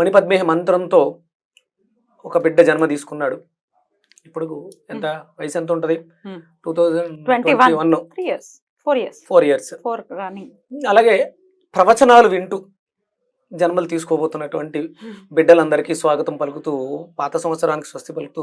మణిపద్మేహ మంత్రంతో ఒక బిడ్డ జన్మ తీసుకున్నాడు. ఇప్పుడు ఎంత? వయసు ఎంత ఉంటుంది? Hmm. Two thousand 21. Twenty one four years four years అలాగే ప్రవచనాలు వింటూ జన్మలు తీసుకోబోతున్నటువంటి బిడ్డలందరికీ స్వాగతం పలుకుతూ పాత సంవత్సరానికి స్వస్తి పలుకుతూ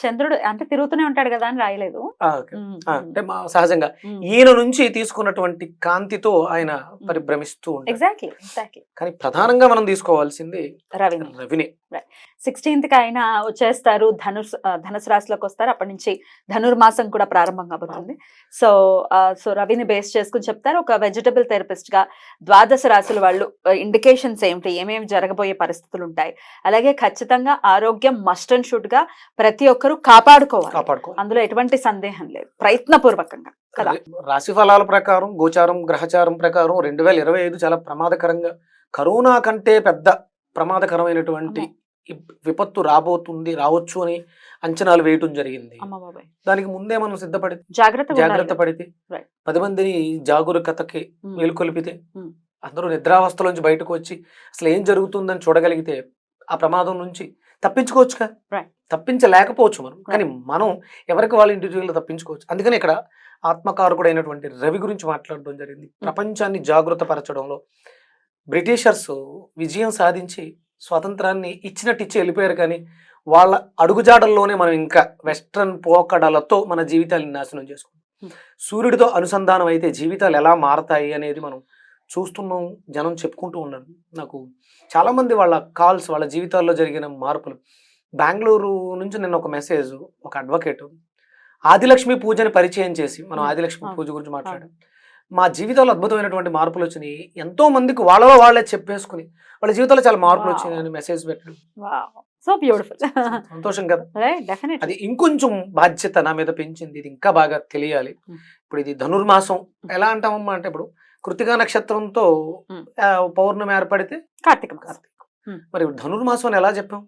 చంద్రుడు అంటే తిరుగుతూనే ఉంటాడు కదా అని రాయలేదు. అంటే మా సహజంగా. ఈయన నుంచి తీసుకున్నటువంటి కాంతితో ఆయన పరిభ్రమిస్తూ ఎగ్జాక్ట్లీ ఎగ్జాక్ట్లీ కానీ ప్రధానంగా మనం తీసుకోవాల్సింది రవిని. రవిని. సిక్స్టీన్త్కి ఆయన వచ్చేస్తారు ధనుస్ ధనుసు రాశిలోకి వస్తారు. అప్పటి నుంచి ధనుర్మాసం కూడా ప్రారంభం కాబోతుంది. సో సో రవిని బేస్ చేసుకుని చెప్తారు. ఒక వెజిటబుల్ థెరపిస్ట్గా ద్వాదశ రాశుల వాళ్ళు ఇండికేషన్స్ ఏమిటి? ఏమేమి జరగబోయే పరిస్థితులు ఉంటాయి? అలాగే ఖచ్చితంగా ఆరోగ్యం మస్ట్ అండ్ షుడ్గా ప్రతి ఒక్కరూ కాపాడుకోవాలి. కాపాడుకో అందులో ఎటువంటి సందేహం లేదు. ప్రయత్నపూర్వకంగా కదా. రాశి ఫలాల ప్రకారం గోచారం గ్రహచారం ప్రకారం రెండు వేల ఇరవై ఐదు చాలా ప్రమాదకరంగా కరోనా కంటే పెద్ద ప్రమాదకరమైనటువంటి విపత్తు రాబోతుంది రావచ్చు అని అంచనాలు వేయటం జరిగింది. దానికి ముందే మనం సిద్ధపడి జాగ్రత్త జాగ్రత్త పడితే. పది మందిని జాగరూకతకి మేలుకొలిపితే Hmm. అందరూ నిద్రావస్థలోంచి బయటకు వచ్చి అసలు ఏం జరుగుతుందని చూడగలిగితే ఆ ప్రమాదం నుంచి తప్పించుకోవచ్చుగా. తప్పించలేకపోవచ్చు మనం. కానీ మనం ఎవరికి వాళ్ళ ఇండివిజువల్ తప్పించుకోవచ్చు. అందుకని ఇక్కడ ఆత్మకారకుడైనటువంటి రవి గురించి మాట్లాడడం జరిగింది. ప్రపంచాన్ని జాగృత పరచడంలో బ్రిటిషర్స్ విజయం సాధించి స్వాతంత్రాన్ని ఇచ్చినట్టు ఇచ్చి వెళ్ళిపోయారు కానీ వాళ్ళ అడుగుజాడల్లోనే మనం ఇంకా వెస్ట్రన్ పోకడలతో మన జీవితాన్ని నాశనం చేసుకుంటాం. Hmm. సూర్యుడితో అనుసంధానం అయితే జీవితాలు ఎలా మారతాయి అనేది మనం చూస్తున్నాం జనం చెప్పుకుంటూ ఉన్నారు. నాకు చాలా మంది వాళ్ళ కాల్స్ వాళ్ళ జీవితాల్లో జరిగిన మార్పులు. బెంగళూరు నుంచి నిన్న ఒక మెసేజ్ ఒక అడ్వకేట్. ఆదిలక్ష్మి పూజని పరిచయం చేసి మనం. ఆదిలక్ష్మి. పూజ గురించి మాట్లాడాం. మా జీవితంలో అద్భుతమైనటువంటి మార్పులు వచ్చినాయి. ఎంతో మందికి వాళ్ళలో వాళ్ళే చెప్పేసుకుని వాళ్ళ జీవితంలో చాలా మార్పులు. వచ్చినాయి అని మెసేజ్ పెట్టడం సో బ్యూటిఫుల్. సంతోషం కదా. అది ఇంకొంచెం బాధ్యత నా మీద పెంచింది. ఇది ఇంకా బాగా తెలియాలి. ఇప్పుడు ఇది ధనుర్మాసం. ఎలా అంటామమ్మా అంటే ఇప్పుడు కృతికా నక్షత్రంతో పౌర్ణమి ఏర్పడితే కార్తీక కార్తీక. మరి ధనుర్మాసం అని ఎలా చెప్పాం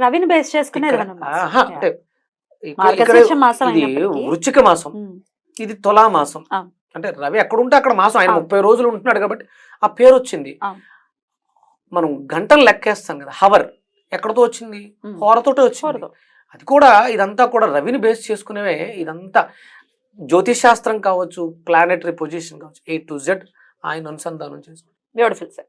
రవిని బేస్ చేసుకునే ఇక్కడ- ధనుర్మాసం. ఆహా, Yeah. అంటే ఇక్కడ- ఇక్కడ మార్గశీర్ష మాసం ఇది అయినప్పటికీ వృచ్చిక మాసం ఇది తులా మాసం. అంటే రవి ఎక్కడ ఉంటే అక్కడ మాసం ఆయన. ముప్పై రోజులు ఉంటున్నాడు కాబట్టి ఆ పేరు వచ్చింది. మనం గంటలు లెక్కేస్తాం కదా హవర్ ఎక్కడతో వచ్చింది. హోరతోటే వచ్చింది. అది కూడా ఇదంతా కూడా రవిని బేస్ చేసుకునేవే ఇదంతా జ్యోతిష్ శాస్త్రం కావచ్చు ప్లానెటరీ పొజిషన్ కావచ్చు ఏ టు జెడ్ ఆయన అనుసంధానం చేసుకుంటాం బ్యూటిఫుల్ సార్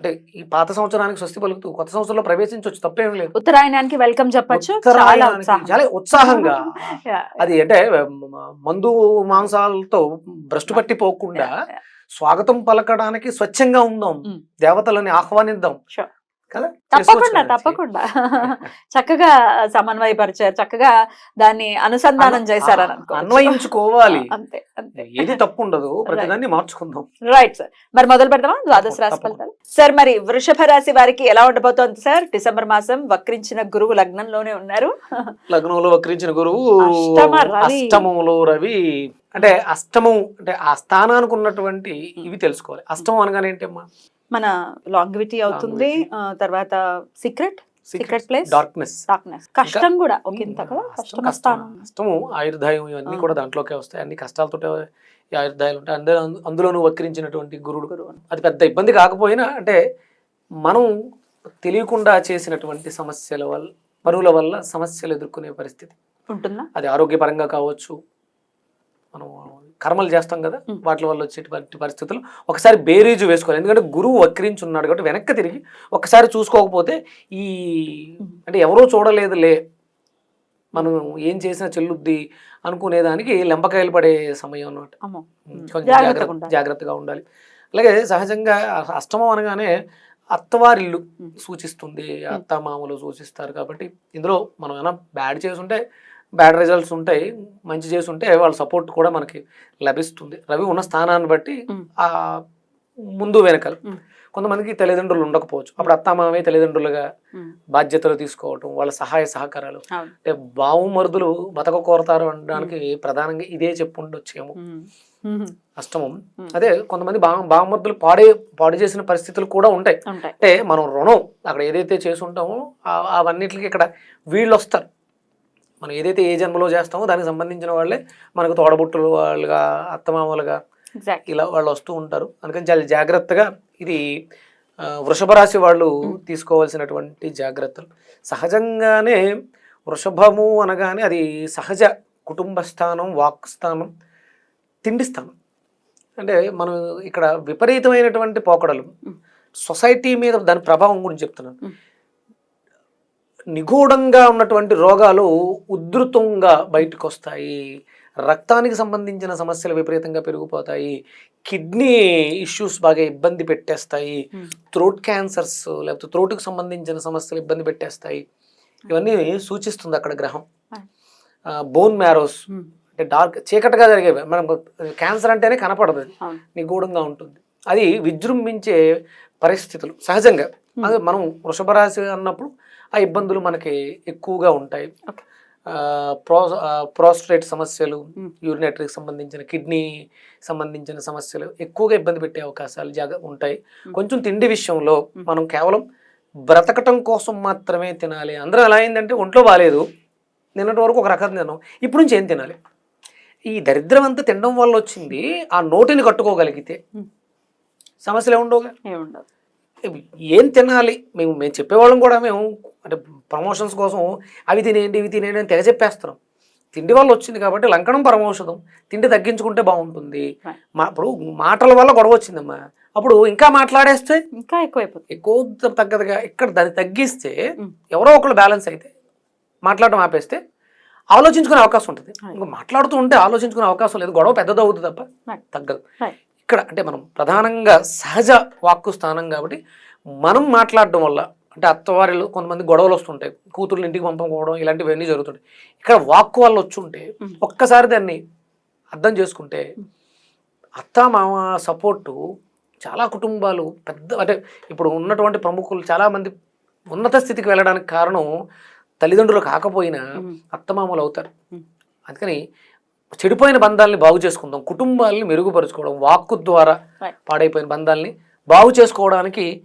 అంటే ఈ పాత సంవత్సరానికి స్వస్తి పలుకుతూ కొత్త సంవత్సరంలో ప్రవేశించవచ్చు తప్పేం లేదు. ఉత్తరాయణానికి వెల్కమ్ చెప్పొచ్చు. చాలా ఉత్సాహంగా. అది అంటే మందు మాంసాలతో భ్రష్టు పట్టి పోకుండా. స్వాగతం పలకడానికి స్వచ్ఛంగా ఉందాం. దేవతలని ఆహ్వానిద్దాం. కదా? తప్పకుండా. తప్పకుండా. చక్కగా సమన్వయపరిచారు చక్కగా దాన్ని అనుసంధానం అనుకోవచ్చు. అన్వయించుకోవాలి. అంతే అంతే. ఏది తప్పు ఉండదు ప్రతిదాన్ని మార్చుకుందాం. రైట్ సార్ మరి మొదలు పెడదామా? ద్వాదశ రాశి. ఫలితాలు. సార్ మరి వృషభ రాశి వారికి ఎలా ఉండబోతోంది సార్ డిసెంబర్ మాసం వక్రించిన గురువు లగ్నంలోనే ఉన్నారు. లగ్నంలో వక్రించిన గురువు అష్టమ రవి. అష్టమంలో రవి. అంటే అష్టమం అంటే ఆ స్థానానికి ఉన్నటువంటి ఇవి తెలుసుకోవాలి. అష్టమం అనగానే ఏంటమ్మా? మన లాంగ్విటీ అవుతుంది. తర్వాత secret secret place. Darkness. Darkness. కష్టం కూడా ఒక ఇంత కదా కష్టమ ఆయుర్దాయం ఇవన్నీ. కూడా దాంట్లోకే వస్తాయి. అన్ని కష్టాలతో ఈ ఆయుర్దాయాలు ఉంటాయి. అందులో అందులోనూ వక్రించినటువంటి గురుడు అది పెద్ద ఇబ్బంది కాకపోయినా అంటే మనం తెలియకుండా చేసినటువంటి సమస్యల వల్ల పనుల వల్ల సమస్యలు ఎదుర్కొనే పరిస్థితి. ఉంటుందా? అది ఆరోగ్యపరంగా కావచ్చు మనం కర్మలు చేస్తాం కదా. వాటి వల్ల వచ్చేటువంటి పరిస్థితులు ఒకసారి బేరీజు వేసుకోవాలి ఎందుకంటే గురువు వక్రించి ఉన్నాడు కాబట్టి వెనక్కి తిరిగి ఒకసారి చూసుకోకపోతే ఈ. అంటే ఎవరో చూడలేదులే మనం ఏం చేసినా చెల్లుద్ది అనుకునేదానికి లెంపకాయలు పడే సమయం అన్నమాట. కొంచెం జాగ్రత్తగా జాగ్రత్త ఉండాలి. జాగ్రత్తగా ఉండాలి అలాగే సహజంగా అష్టమం అనగానే అత్తవారిల్లు. సూచిస్తుంది అత్త మామలు సూచిస్తారు కాబట్టి ఇందులో మనం ఏమైనా బ్యాడ్ చేసుంటే బ్యాడ్ రిజల్ట్స్ ఉంటాయి మంచి చేసుంటే వాళ్ళ సపోర్ట్ కూడా మనకి లభిస్తుంది. రవి ఉన్న స్థానాన్ని బట్టి. ఆ ముందు వెనకాల. కొంతమందికి తల్లిదండ్రులు ఉండకపోవచ్చు. అప్పుడు అత్త మామే తల్లిదండ్రులుగా. బాధ్యతలు తీసుకోవటం వాళ్ళ సహాయ సహకారాలు. అంటే బావుమరుదులు బతక కోరతారు అనడానికి ప్రధానంగా ఇదే చెప్పుండొచ్చేమో. అష్టమం. అదే కొంతమంది బా బామర్దులు పాడే పాడు చేసిన పరిస్థితులు కూడా ఉంటాయి. అంటే మనం రుణం అక్కడ ఏదైతే చేసి ఉంటామో అవన్నిటికి ఇక్కడ వీళ్ళు వస్తారు మనం ఏదైతే ఏ జన్మలో చేస్తామో దానికి సంబంధించిన వాళ్ళే మనకు తోడబుట్టులు వాళ్ళుగా అత్తమామలుగా ఇలా వాళ్ళు వస్తూ ఉంటారు. అందుకని చాలా జాగ్రత్తగా ఇది వృషభ రాశి వాళ్ళు తీసుకోవాల్సినటువంటి జాగ్రత్తలు. సహజంగానే వృషభము అనగానే అది సహజ కుటుంబ స్థానం వాక్ స్థానం తిండి స్థానం. అంటే మనం ఇక్కడ విపరీతమైనటువంటి పోకడలు. సొసైటీ మీద దాని ప్రభావం గురించి చెప్తున్నాను. నిగూఢంగా ఉన్నటువంటి రోగాలు ఉధృతంగా బయటకు వస్తాయి రక్తానికి సంబంధించిన సమస్యలు విపరీతంగా పెరిగిపోతాయి. కిడ్నీ ఇష్యూస్ బాగా ఇబ్బంది పెట్టేస్తాయి. థ్రోట్ క్యాన్సర్స్ లేకపోతే థ్రోట్కి సంబంధించిన సమస్యలు ఇబ్బంది పెట్టేస్తాయి. ఇవన్నీ సూచిస్తుంది అక్కడ గ్రహం. బోన్ మ్యారోస్ అంటే డార్క్ చీకటిగా జరిగేవి మనం క్యాన్సర్ అంటేనే కనపడదు. నిగూఢంగా ఉంటుంది. అది విజృంభించే పరిస్థితులు. సహజంగా. అదే మనం వృషభ రాశి అన్నప్పుడు ఆ ఇబ్బందులు మనకి ఎక్కువగా ఉంటాయి. ప్రో ప్రోస్ట్రేట్ సమస్యలు Hmm. యూరినేటరీకి సంబంధించిన కిడ్నీ సంబంధించిన సమస్యలు ఎక్కువగా ఇబ్బంది పెట్టే అవకాశాలు జాగ ఉంటాయి. Hmm. కొంచెం తిండి విషయంలో Hmm. మనం కేవలం బ్రతకటం కోసం మాత్రమే తినాలి. అందరూ ఎలా అయిందంటే ఒంట్లో బాగాలేదు నిన్నటి వరకు ఒక రకం తిన్నాం. ఇప్పుడు నుంచి ఏం తినాలి? ఈ దరిద్రం అంతా తినడం వల్ల వచ్చింది ఆ నోటిని కట్టుకోగలిగితే Hmm. సమస్యలు ఏముండవుగా? ఏముండదు ఏం తినాలి మేము మేము చెప్పేవాళ్ళం కూడా మేము అంటే ప్రమోషన్స్ కోసం అవి తినేయండి ఇవి తినేయండి అని తెగ చెప్పేస్తున్నాం తిండి వల్ల వచ్చింది కాబట్టి లంకణం పరమౌషధం తిండి తగ్గించుకుంటే బాగుంటుంది. మా ఇప్పుడు మాటల వల్ల గొడవ వచ్చిందమ్మా అప్పుడు ఇంకా మాట్లాడేస్తే ఇంకా ఎక్కువైపోతుంది ఎక్కువ తగ్గదుగా ఇక్కడ దాన్ని తగ్గిస్తే. ఎవరో ఒకళ్ళు బ్యాలెన్స్ అయితే మాట్లాడడం ఆపేస్తే ఆలోచించుకునే అవకాశం ఉంటుంది. ఇంకా మాట్లాడుతూ ఉంటే ఆలోచించుకునే అవకాశం లేదు గొడవ పెద్దది అవుతుంది తప్ప. తగ్గదు. ఇక్కడ అంటే మనం ప్రధానంగా సహజ వాక్కు స్థానం కాబట్టి మనం మాట్లాడడం వల్ల అంటే అత్తవారిలో కొంతమంది గొడవలు వస్తుంటాయి కూతుర్లు ఇంటికి పంపకపోవడం ఇలాంటివన్నీ జరుగుతుంటాయి ఇక్కడ వాక్కు వల్ల వచ్చి ఉంటే Mm. ఒక్కసారి దాన్ని అర్థం చేసుకుంటే. అత్త మామ సపోర్టు చాలా కుటుంబాలు పెద్ద అంటే ఇప్పుడు ఉన్నటువంటి ప్రముఖులు చాలామంది ఉన్నత స్థితికి వెళ్ళడానికి కారణం తల్లిదండ్రులు కాకపోయినా. అత్తమామలు అవుతారు. అందుకని చెడిపోయిన బంధాలని బాగు చేసుకుందాం కుటుంబాలని మెరుగుపరుచుకోవడం వాక్కు ద్వారా. పాడైపోయిన బంధాలని బాగు చేసుకోవడానికి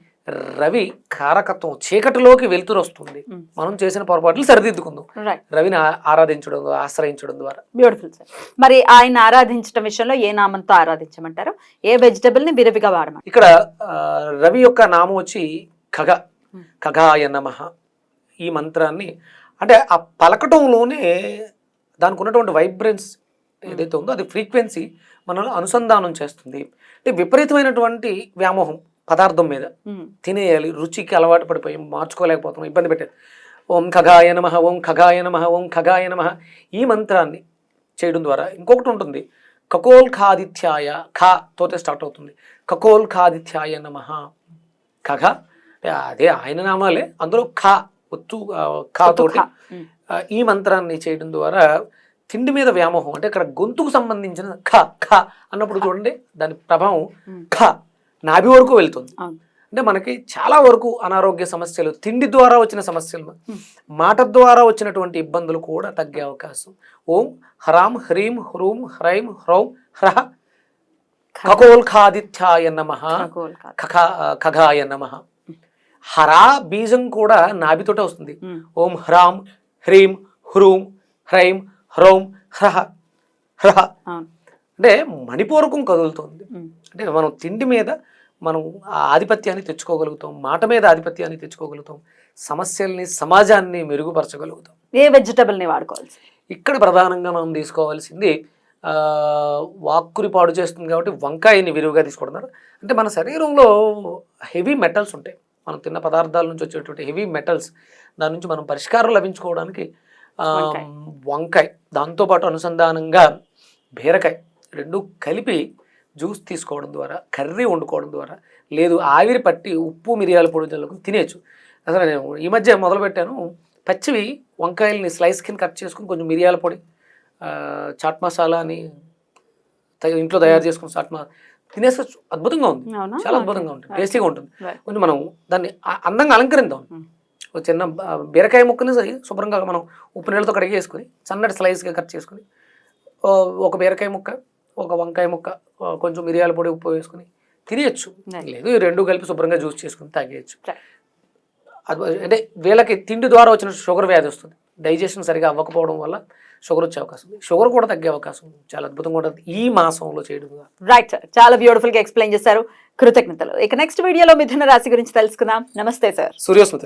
రవి కారకత్వం చీకటిలోకి వెలుతురు వస్తుంది. Mm. మనం చేసిన పొరపాట్లు సరిదిద్దుకుందాం. రవిని ఆరాధించడం ద్వారా, ఆశ్రయించడం ద్వారా. బ్యూటిఫుల్ సార్ మరి ఆయన ఆరాధించడం విషయంలో ఏ నామంతో ఆరాధించమంటారు? ఏ వెజిటబుల్ని విరివిగా వాడమంటారు? ఇక్కడ రవి యొక్క నామం వచ్చి ఖగ Hmm. ఖగాయ నమః. ఈ మంత్రాన్ని అంటే ఆ పలకటంలోనే దానికి ఉన్నటువంటి వైబ్రెన్స్ ఏదైతే ఉందో అది ఫ్రీక్వెన్సీ మనల్ని అనుసంధానం చేస్తుంది. అంటే విపరీతమైనటువంటి వ్యామోహం పదార్థం మీద. తినేయాలి రుచికి అలవాటు పడిపోయి మార్చుకోలేకపోతున్నాం ఇబ్బంది పెట్టేది ఓం ఖగాయ నమ ఓం ఖగాయ నమ ఓం ఖగాయ నమ ఈ మంత్రాన్ని చేయడం ద్వారా ఇంకొకటి ఉంటుంది. కకోల్ ఖాదిత్యాయ ఖా తోతే స్టార్ట్ అవుతుంది. కకోల్ ఖాదిత్యాయ నమ ఖగ. అదే ఆయన నామాలే. అందులో ఖా ఒత్తు ఖా తోటి ఈ మంత్రాన్ని చేయడం ద్వారా తిండి మీద వ్యామోహం అంటే ఇక్కడ గొంతుకు సంబంధించిన ఖ ఖ అన్నప్పుడు చూడండి దాని ప్రభావం ఖ నాభి వరకు వెళ్తుంది. అంటే మనకి చాలా వరకు అనారోగ్య సమస్యలు తిండి ద్వారా వచ్చిన సమస్యలు. మాట ద్వారా వచ్చినటువంటి ఇబ్బందులు కూడా తగ్గే అవకాశం. ఓం హ్రాం హ్రీం హ్రూం హ్రైం హ్రౌం హ్రహ ఖగోల్ఖాదిత్యాయ నమ. ఖగాయ నమ. హరా బీజం కూడా నాభితోటే వస్తుంది. ఓం హ్రాం హ్రీం హ్రూం హ్రైం హ్రౌం హ్రహ హ్రహ. అంటే మణిపూరకం కదులుతుంది. అంటే మనం తిండి మీద మనం ఆధిపత్యాన్ని తెచ్చుకోగలుగుతాం మాట మీద ఆధిపత్యాన్ని తెచ్చుకోగలుగుతాం సమస్యల్ని సమాజాన్ని మెరుగుపరచగలుగుతాం. ఏ వెజిటబుల్ని వాడుకోవాలి ఇక్కడ ప్రధానంగా మనం తీసుకోవాల్సింది వాక్కుని పాడు చేస్తుంది కాబట్టి వంకాయని విరివిగా తీసుకుంటున్నారు అంటే మన శరీరంలో హెవీ మెటల్స్ ఉంటాయి. మనం తిన్న పదార్థాల నుంచి వచ్చేటువంటి హెవీ మెటల్స్ దాని నుంచి మనం పరిష్కారం లభించుకోవడానికి వంకాయ. దాంతోపాటు అనుసంధానంగా బీరకాయ రెండు కలిపి జ్యూస్ తీసుకోవడం ద్వారా కర్రీ వండుకోవడం ద్వారా లేదు ఆవిరి పట్టి ఉప్పు మిరియాల పొడి జల్లుకుని తినేయచ్చు. అసలు నేను ఈ మధ్య మొదలుపెట్టాను. పచ్చివి వంకాయల్ని స్లైస్ కింద కట్ చేసుకుని కొంచెం మిరియాల పొడి చాట్ మసాలా అని ఇంట్లో తయారు చేసుకున్న చాట్ మసాలా తినేస్తే అద్భుతంగా ఉంది. చాలా అద్భుతంగా ఉంటుంది. టేస్టీగా ఉంటుంది. కొంచెం మనం దాన్ని అందంగా అలంకరిద్దాం. ఒక చిన్న బీరకాయ ముక్కని సరి- శుభ్రంగా మనం ఉప్పు నీళ్ళతో కడిగేసుకొని సన్నటి స్లైస్గా కట్ చేసుకొని ఒక బీరకాయ ముక్క ఒక వంకాయ ముక్క కొంచెం మిరియాల పొడి ఉప్పు వేసుకొని తినేయచ్చు. లేదు ఈ రెండు కలిపి శుభ్రంగా జ్యూస్ చేసుకుని తాగేయచ్చు. అంటే వీళ్ళకి తిండి ద్వారా వచ్చిన షుగర్ వ్యాధి వస్తుంది. డైజెషన్ సరిగా అవ్వకపోవడం వల్ల షుగర్ వచ్చే అవకాశం ఉంది. షుగర్ కూడా తగ్గే అవకాశం చాలా అద్భుతంగా ఉంటుంది. ఈ మాసంలో చేయడం. రైట్ సార్ చాలా బ్యూటిఫుల్గా ఎక్స్ప్లెయిన్ చేశారు. కృతజ్ఞతలు. ఇక నెక్స్ట్ వీడియోలో మిథున రాశి గురించి తెలుసుకుందాం. నమస్తే సార్ సూర్యోస్మతి